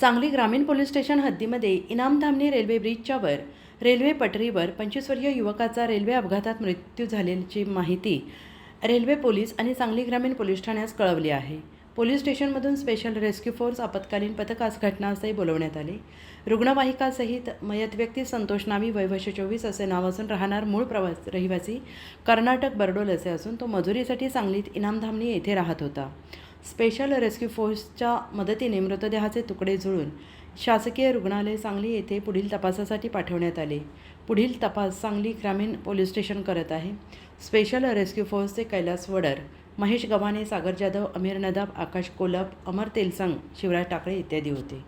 सांगली ग्रामीण police station हद्दीमध्ये Inamdhamani railway ब्रिजच्यावर रेल्वे पटरीवर पंचवीस वर्षीय युवकाचा रेल्वे अपघातात मृत्यू झाल्याची माहिती रेल्वे पोलीस आणि सांगली ग्रामीण पोलीस ठाण्यास कळवली आहे. पोलीस स्टेशनमधून स्पेशल रेस्क्यू फोर्स आपत्कालीन पथकास घटनास्थळी बोलवण्यात आले. रुग्णवाहिकासहित मयत व्यक्ती संतोष नावी वय चोवीस असे नाव असून राहणार मूळ प्रवास रहिवासी कर्नाटक बरडोल असे असून तो मजुरीसाठी सांगलीत इनामधामणी येथे राहत होता. स्पेशल रेस्क्यू फोर्सच्या मदतीने मृतदेहाचे तुकडे जुळून शासकीय रुग्णालय सांगली येथे पुढील तपासासाठी पाठवण्यात आले. पुढील तपास सांगली ग्रामीण पोलीस स्टेशन करत आहे. स्पेशल रेस्क्यू फोर्सचे कैलास वडर महेश गव्हाणे सागर जाधव अमीर नदाब आकाश कोलप अमर तेलसंग शिवराज टाकळे इत्यादी होते.